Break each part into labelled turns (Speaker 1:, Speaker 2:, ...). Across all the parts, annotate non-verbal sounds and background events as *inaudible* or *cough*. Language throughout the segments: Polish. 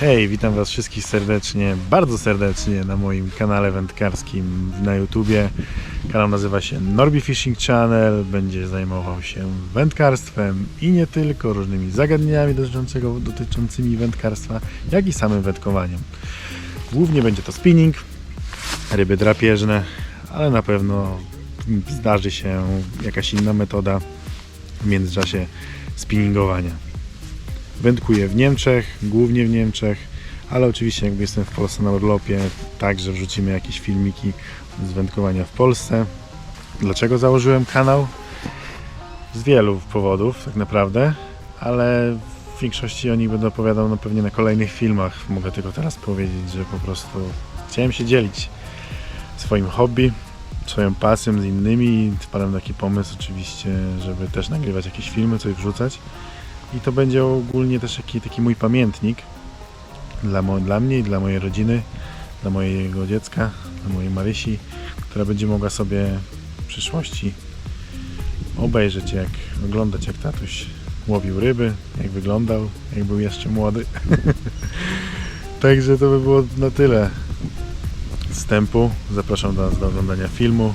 Speaker 1: Hej, witam Was wszystkich serdecznie, bardzo serdecznie na moim kanale wędkarskim na YouTubie. Kanał nazywa się Norbi Fishing Channel, będzie zajmował się wędkarstwem i nie tylko, różnymi zagadnieniami dotyczącymi wędkarstwa, jak i samym wędkowaniem. Głównie będzie to spinning, ryby drapieżne, ale na pewno zdarzy się jakaś inna metoda w międzyczasie spinningowania. Wędkuję w Niemczech, głównie w Niemczech, ale oczywiście jakby jestem w Polsce na urlopie, także wrzucimy jakieś filmiki z wędkowania w Polsce. Dlaczego założyłem kanał? Z wielu powodów tak naprawdę, ale w większości o nich będę opowiadał no pewnie na kolejnych filmach. Mogę tylko teraz powiedzieć, że po prostu chciałem się dzielić swoim hobby, swoją pasją z innymi wpadłem taki pomysł oczywiście, żeby też nagrywać jakieś filmy, coś wrzucać. I to będzie ogólnie też taki, taki mój pamiętnik dla, mo- dla mnie i dla mojej rodziny, dla mojego dziecka, dla mojej Marysi, która będzie mogła sobie w przyszłości obejrzeć, jak oglądać, jak tatuś łowił ryby, jak wyglądał, jak był jeszcze młody. *laughs* Także to by było na tyle wstępu. Zapraszam do do oglądania filmu.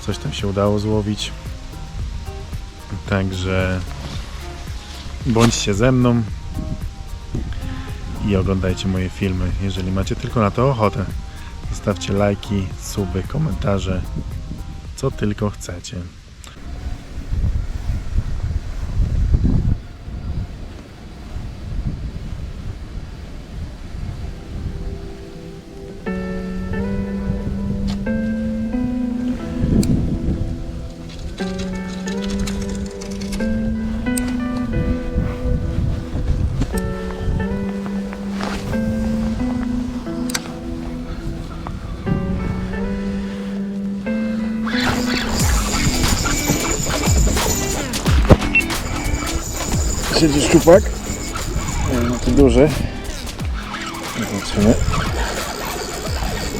Speaker 1: Coś tam się udało złowić. Także bądźcie ze mną i oglądajcie moje filmy, jeżeli macie tylko na to ochotę. Zostawcie lajki, suby, komentarze, co tylko chcecie. Siedzi szczupak. No to duży. Zobaczymy.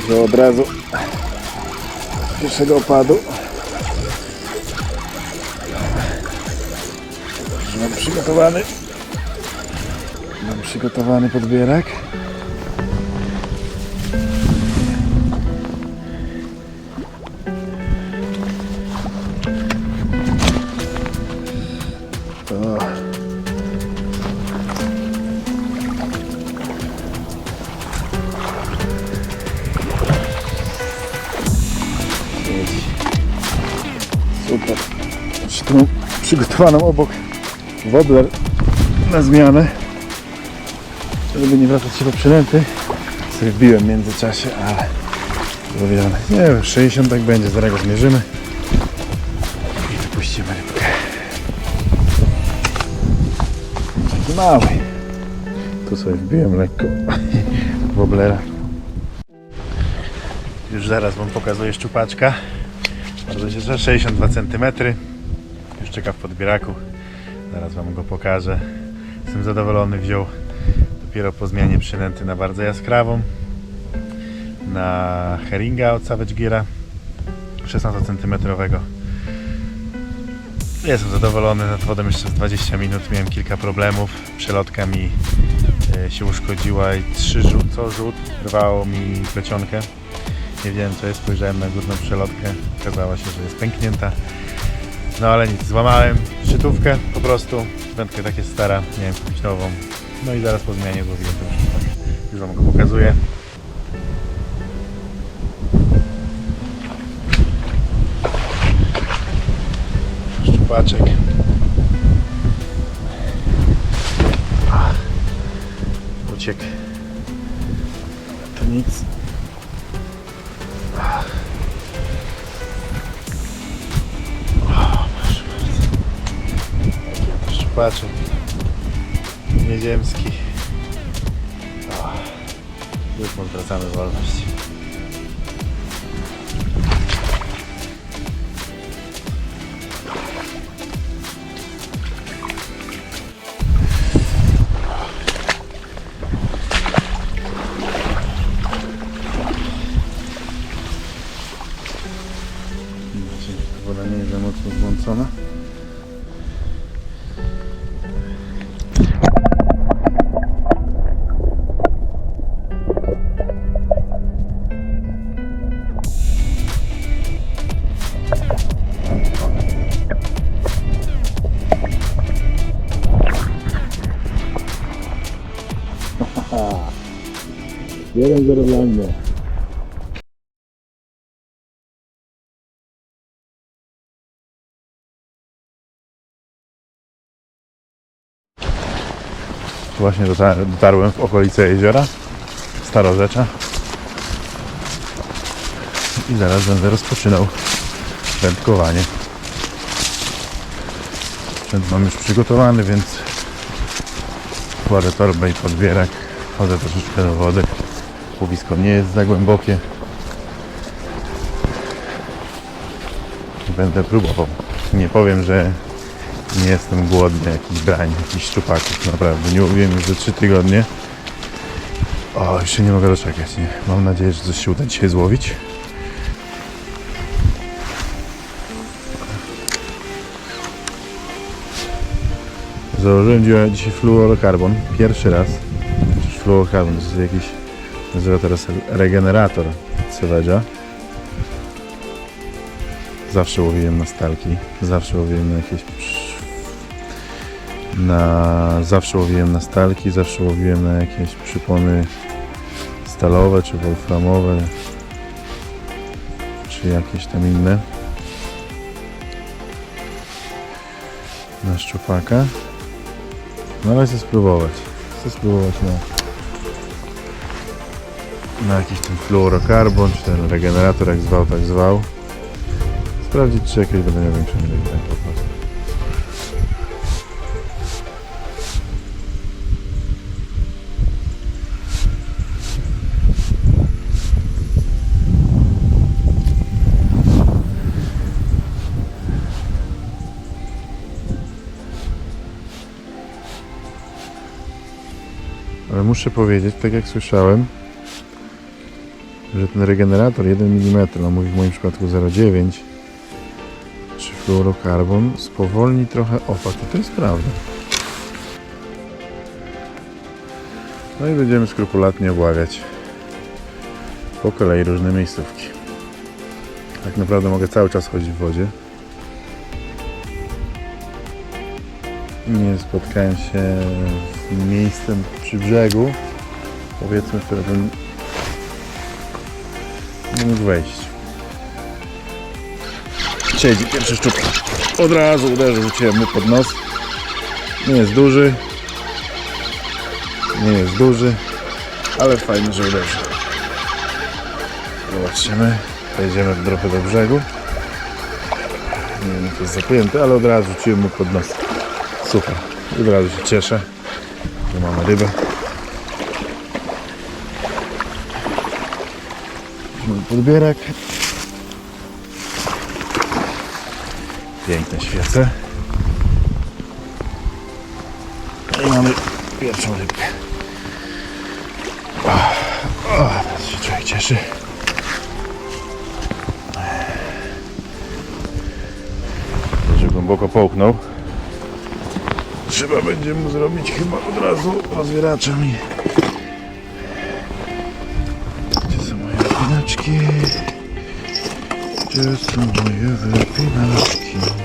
Speaker 1: Że od razu pierwszego opadu. Mam przygotowany. Mam przygotowany podbierak. Przygotowaną obok wobler na zmianę. Żeby nie wracać się przynęty. Sobie wbiłem w międzyczasie, ale zrobione. Nie wiem, 60 tak będzie, zaraz zmierzymy. I wypuścimy rybkę. Taki mały. Tu sobie wbiłem lekko *laughs* woblera. Już zaraz Wam pokazuję szczupaczka. Bardzo się że 62 cm. Czeka w podbieraku. Zaraz Wam go pokażę. Jestem zadowolony. Wziął dopiero po zmianie przynęty na bardzo jaskrawą. Na heringa od Savage Geara 16 cm. Jestem zadowolony. Nad wodą jeszcze z 20 minut miałem kilka problemów. Przelotka mi e, się uszkodziła i trzy rzut, co rzut rwało mi plecionkę. Nie wiedziałem co jest, spojrzałem na górną przelotkę, okazało się, że jest pęknięta. No ale nic, złamałem szczytówkę po prostu, wędkę tak jest stara, miałem kupić nową. No i zaraz po zmianie złowiłem szczupak. Już Wam go pokazuję. Szczupaczek. Ach, Uciekł. To nic. Szczupaczek nieziemski. O, już mu zwracamy wolność. 1-0 dla mnie. Właśnie dotar- dotarłem w okolice jeziora Starorzecza i zaraz będę rozpoczynał wędkowanie. Sprzęt mam już przygotowany, więc kładę torbę i podbierak. Chodzę troszeczkę do wody. Łowisko nie jest za głębokie. Będę próbował. Nie powiem, że nie jestem głodny jakichś brań, jakichś szczupaków. Naprawdę, nie łowiłem już za 3 tygodnie. O, jeszcze nie mogę doczekać. Nie? Mam nadzieję, że coś się uda dzisiaj złowić. Założyłem dzisiaj fluorokarbon. Pierwszy raz. Fluorokarbon to jest jakiś, nazywa teraz regenerator Savage'a. Zawsze łowiłem na stalki, zawsze łowiłem na jakieś na zawsze łowiłem na stalki, zawsze łowiłem na jakieś przypony stalowe czy wolframowe czy jakieś tam inne. Na szczupaka. No ale chcę spróbować. Chcę spróbować na na jakiś ten fluorokarbon czy ten regenerator jak zwał tak zwał. Sprawdzić czy jakieś będą miał większą ilość prostu. Ale muszę powiedzieć, tak jak słyszałem, że ten regenerator 1 mm, no mówi w moim przypadku 0,9 czy fluorokarbon spowolni trochę opad i to jest prawda. No i będziemy skrupulatnie obławiać po kolei różne miejscówki. Tak naprawdę mogę cały czas chodzić w wodzie. Nie spotkałem się z miejscem przy brzegu, powiedzmy, które bym mógł wejść. Siedzi pierwszy szczupek. Od razu uderzył, rzuciłem mu pod nos. Nie jest duży. Nie jest duży, ale fajnie, że uderzył. Zobaczymy. Wejdziemy w trochę do brzegu. Nie wiem, to jest zapięte, ale od razu rzuciłem mu pod nos. Super. Od razu się cieszę, że mamy rybę. Mój podbierak. Piękne świece. I mamy pierwszą rybkę. O, o, teraz się człowiek cieszy. Że głęboko połknął. Trzeba będzie mu zrobić chyba od razu rozwieraczem i... Gdzie są moje wypinaczki?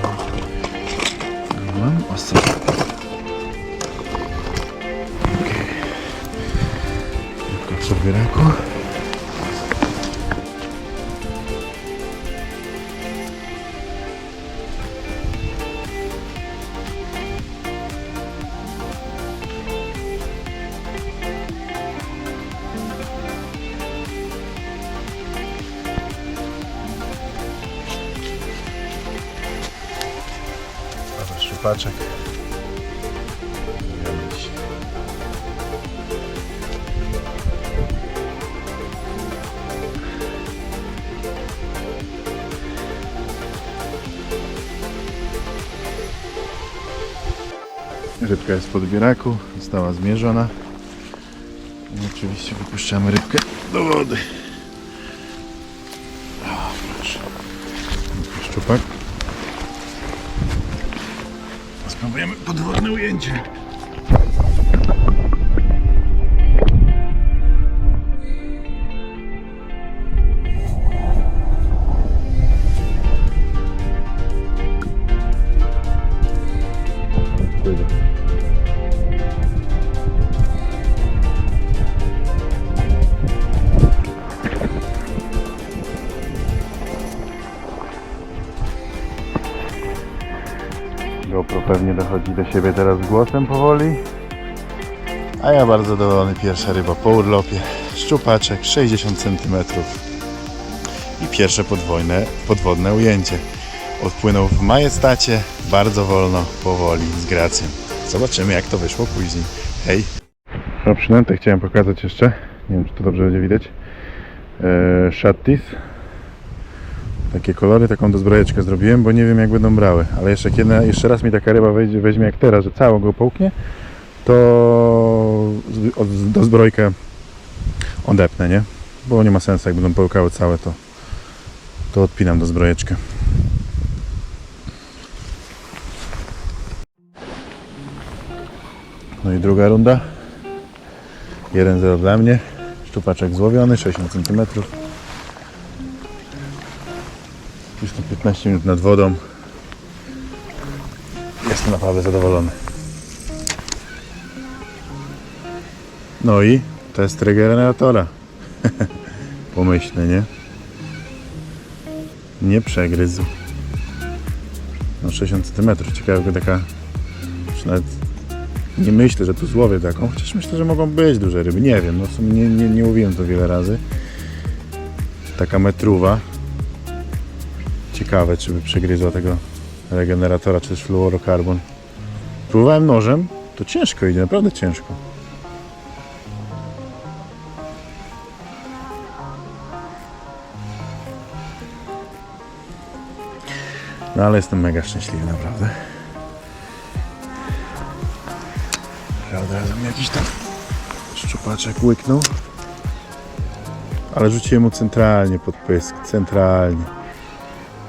Speaker 1: Dzisiaj. Rybka jest w podbieraku, została zmierzona. I oczywiście wypuszczamy rybkę do wody. O, proszę. Szczupak. Spróbujemy podwodne ujęcie. Do siebie teraz głosem powoli. A ja bardzo zadowolony, pierwsza ryba po urlopie. Szczupaczek 60 cm. I pierwsze podwójne, podwodne ujęcie. Odpłynął w majestacie, bardzo wolno, powoli, z gracją. Zobaczymy jak to wyszło później. Hej! No przynętę chciałem pokazać jeszcze. Nie wiem czy to dobrze będzie widać. Eee, Shattis. Takie kolory, taką dozbrojeczkę zrobiłem, bo nie wiem jak będą brały. Ale jeszcze, kiedy, jeszcze raz mi taka ryba weźmie, weźmie jak teraz, że całą go połknie, to dozbrojkę odepnę, nie? Bo nie ma sensu, jak będą połkały całe, to, to odpinam dozbrojeczkę. No i druga runda. 1-0 dla mnie. Szczupaczek złowiony, 60 cm. Już tu 15 minut nad wodą. Jestem naprawdę zadowolony. No i test regeneratora. *laughs* Pomyślny, nie? Nie przegryzł. No 60 cm. Ciekawe, taka... Czy nawet nie myślę, że tu złowię taką, chociaż myślę, że mogą być duże ryby. Nie wiem, no w sumie nie, nie, nie mówiłem to wiele razy. Taka metruwa. Ciekawe, czy by przegryzła tego regeneratora, czy też fluorokarbon. Próbowałem nożem, to ciężko idzie, naprawdę ciężko. No ale jestem mega szczęśliwy, naprawdę. Ja od razu mi jakiś tam szczupaczek łyknął. Ale rzuciłem mu centralnie pod pysk, centralnie.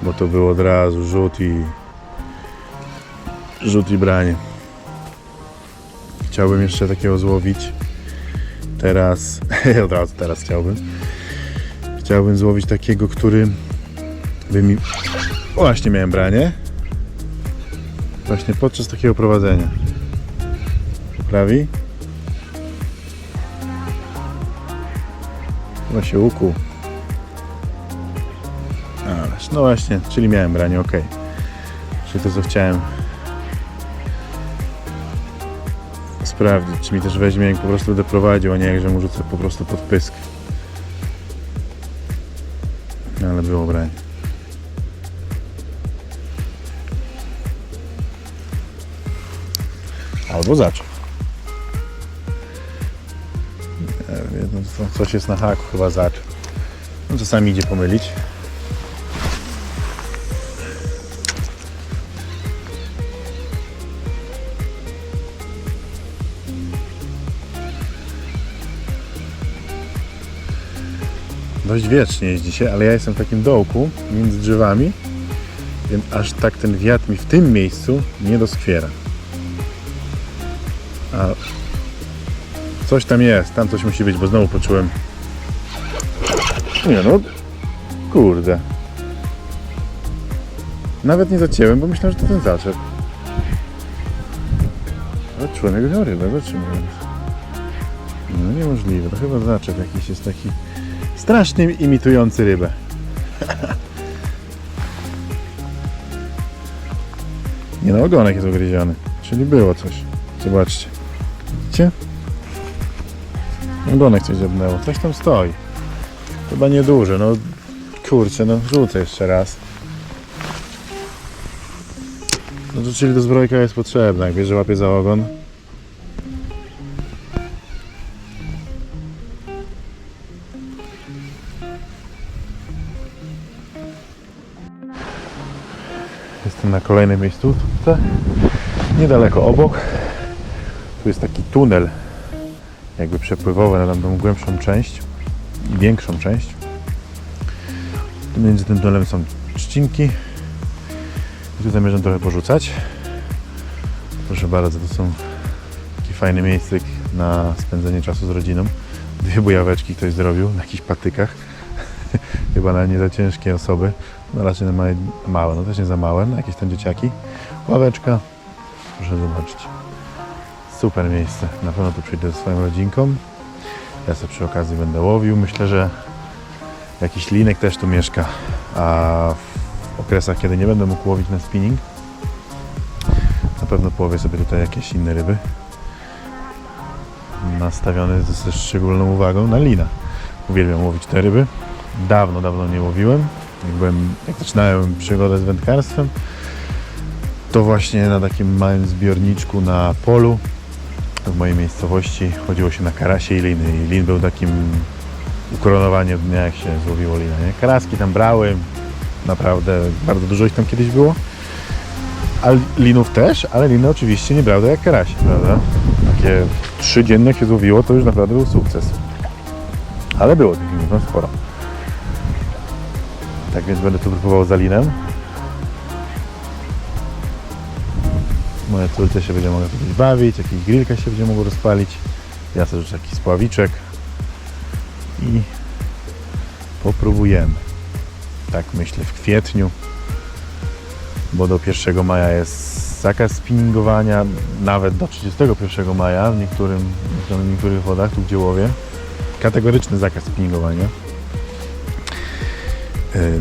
Speaker 1: Bo to było od razu rzut i rzut i branie. Chciałbym jeszcze takiego złowić. Teraz, *laughs* od razu teraz chciałbym. Chciałbym złowić takiego, który by mi... Właśnie miałem branie. Właśnie podczas takiego prowadzenia. Prawi? Chyba się ukuł. No właśnie, czyli miałem branie, ok. Czyli to co chciałem sprawdzić, czy mi też weźmie, jak po prostu będę prowadził, a nie jak, że mu rzucę po prostu pod pysk. No, ale było branie. Albo zaczął. Nie wiem, coś jest na haku, chyba zaczął. No, czasami idzie pomylić. Dość wiecznie jest dzisiaj, ale ja jestem w takim dołku między drzewami, więc aż tak ten wiatr mi w tym miejscu nie doskwiera. A coś tam jest, tam coś musi być, bo znowu poczułem. Nie no, kurde. Nawet nie zacięłem, bo myślałem, że to ten zaczep. Ale jak miał rybę, zatrzymując. No niemożliwe, to chyba zaczep jakiś jest taki strasznie imitujący rybę. *laughs* Nie no, ogonek jest ugryziony, czyli było coś. Zobaczcie. Widzicie? Ogonek coś zebnęło, coś tam stoi. Chyba nieduże, no kurczę, no rzucę jeszcze raz. No to czyli do zbrojka jest potrzebna, jak wiesz, że łapie za ogon. Na kolejnej miejscówce, niedaleko obok. Tu jest taki tunel, jakby przepływowy na tamtą głębszą część i większą część. Między tym tunelem są trzcinki. I tu zamierzam trochę porzucać. Proszę bardzo, to są takie fajne miejsce na spędzenie czasu z rodziną. Dwie bujaweczki ktoś zrobił na jakichś patykach. *laughs* Chyba na nie za ciężkie osoby. No raczej na małe, małe, no też nie za małe, na jakieś tam dzieciaki. Ławeczka. Proszę zobaczyć. Super miejsce. Na pewno tu przyjdę ze swoją rodzinką. Ja sobie przy okazji będę łowił. Myślę, że jakiś linek też tu mieszka. A w okresach, kiedy nie będę mógł łowić na spinning, pewno połowię sobie tutaj jakieś inne ryby. Nastawiony ze szczególną uwagą na lina. Uwielbiam łowić te ryby. Dawno, dawno nie łowiłem. Jak, byłem, jak zaczynałem przygodę z wędkarstwem, to właśnie na takim małym zbiorniczku na polu w mojej miejscowości chodziło się na karasie i liny. I lin był takim ukoronowaniem dnia, jak się złowiło lina. Nie? Karaski tam brały, naprawdę bardzo dużo ich tam kiedyś było. A linów też, ale liny oczywiście nie brały tak jak karasie, prawda? Takie trzy dzienne jak się złowiło, to już naprawdę był sukces. Ale było tych linów, no sporo. Tak więc będę tu próbował za linem. Moja córka się będzie mogła kiedyś bawić, jakiś grillka się będzie mogło rozpalić. Ja sobie już jakiś spławiczek i popróbujemy. Tak myślę w kwietniu, bo do 1 maja jest zakaz spinningowania, nawet do 31 maja w niektórym, w niektórych wodach, tu gdzie łowię. Kategoryczny zakaz spinningowania.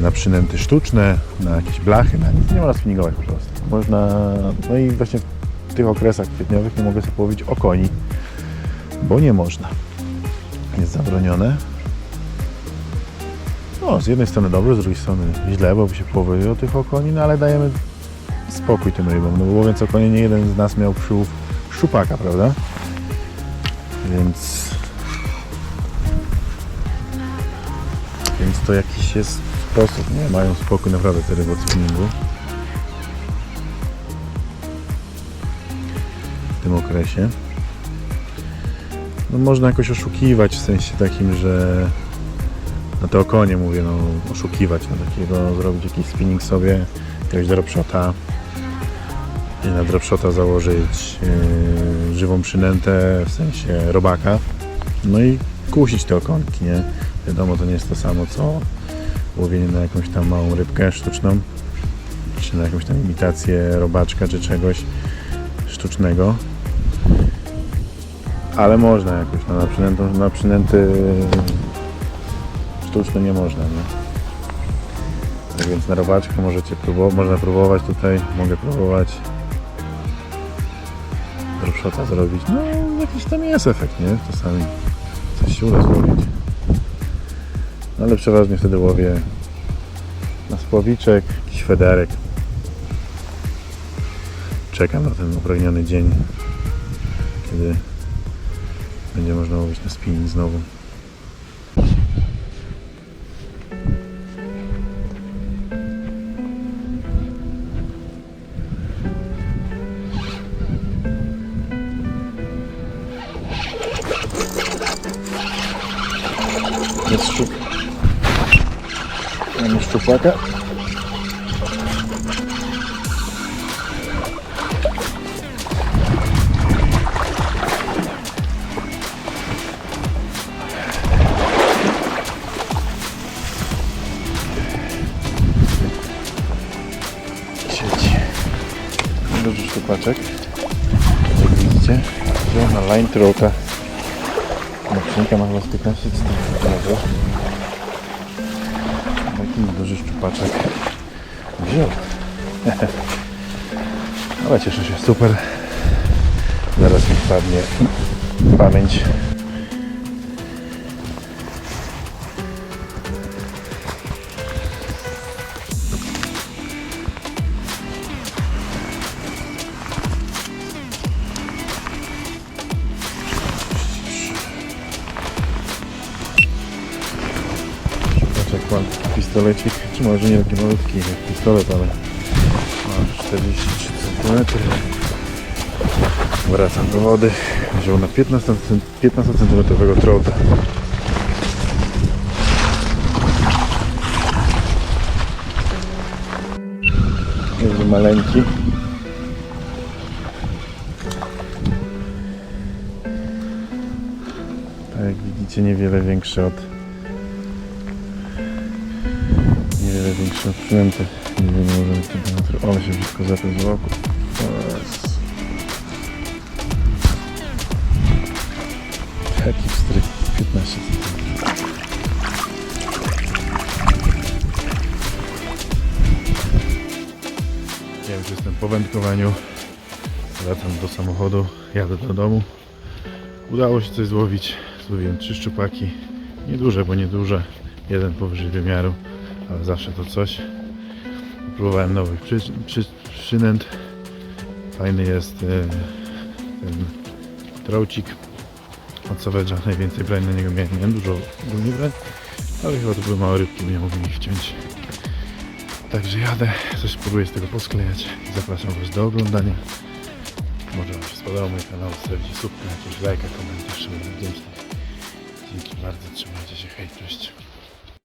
Speaker 1: Na przynęty sztuczne, na jakieś blachy, na nic nie można spinningować po prostu. Można, no i właśnie w tych okresach kwietniowych nie mogę sobie połowić okoni, bo nie można. Jest zabronione. No, z jednej strony dobrze, z drugiej strony źle, bo by się połowiło tych okoni, no ale dajemy spokój tym rybom, no bo łowiąc okonie nie jeden z nas miał przyłów szczupaka, prawda? Więc... Więc to jakiś jest sposób, nie? Mają spokój naprawdę te ryby od spinningu. W tym okresie. No można jakoś oszukiwać w sensie takim, że na te okonie mówię, no oszukiwać na takiego, zrobić jakiś spinning sobie, jakiegoś dropshota i na dropshota założyć yy, żywą przynętę, w sensie robaka, no i kusić te okonki, nie? Wiadomo, to nie jest to samo, co łowienie na jakąś tam małą rybkę sztuczną, czy na jakąś tam imitację robaczka, czy czegoś sztucznego. Ale można jakoś, no, na, przynętą, na przynęty sztuczne nie można, nie? Tak więc na robaczkę możecie próbować, można próbować tutaj, mogę próbować dropshota zrobić. No jakiś tam jest efekt, nie? Czasami coś się uda złowić. No, ale przeważnie wtedy łowię na spłowiczek, jakiś federek. Czekam na ten upragniony dzień, kiedy będzie można łowić na spinning znowu. Jest szczup. Szczupaka. Siedzi. Duży szczupaczek. Jak widzicie, wziął na line trollka. Mocnika ma chyba z 15 cm. Taki duży szczupaczek wziął. *laughs* Ale cieszę się, super. Zaraz mi wpadnie pamięć. Wody. Wziął na 15, cm- 15 cm trołta. Jest maleńki. Tak jak widzicie niewiele większy od niewiele większy od przynęty. Nie wiem, może. Ale się blisko zapiął z roku. Po wędkowaniu. Wracam do samochodu, jadę do domu. Udało się coś złowić. Złowiłem trzy szczupaki. Nieduże, bo nieduże. Jeden powyżej wymiaru, ale zawsze to coś. Próbowałem nowych przy, przy, przynęt. Fajny jest e, ten traucik od Savage'a. Najwięcej brań na niego miałem. Dużo ogólnie brań, ale chyba to były małe rybki, nie mogłem ich wciąć. Także jadę, coś spróbuję z tego posklejać. Zapraszam Was do oglądania. Może Wam się spodobał mój kanał, zostawicie subkę, jakieś lajka, komentarz, będę wdzięczny. Dzięki bardzo, trzymajcie się, hej, cześć.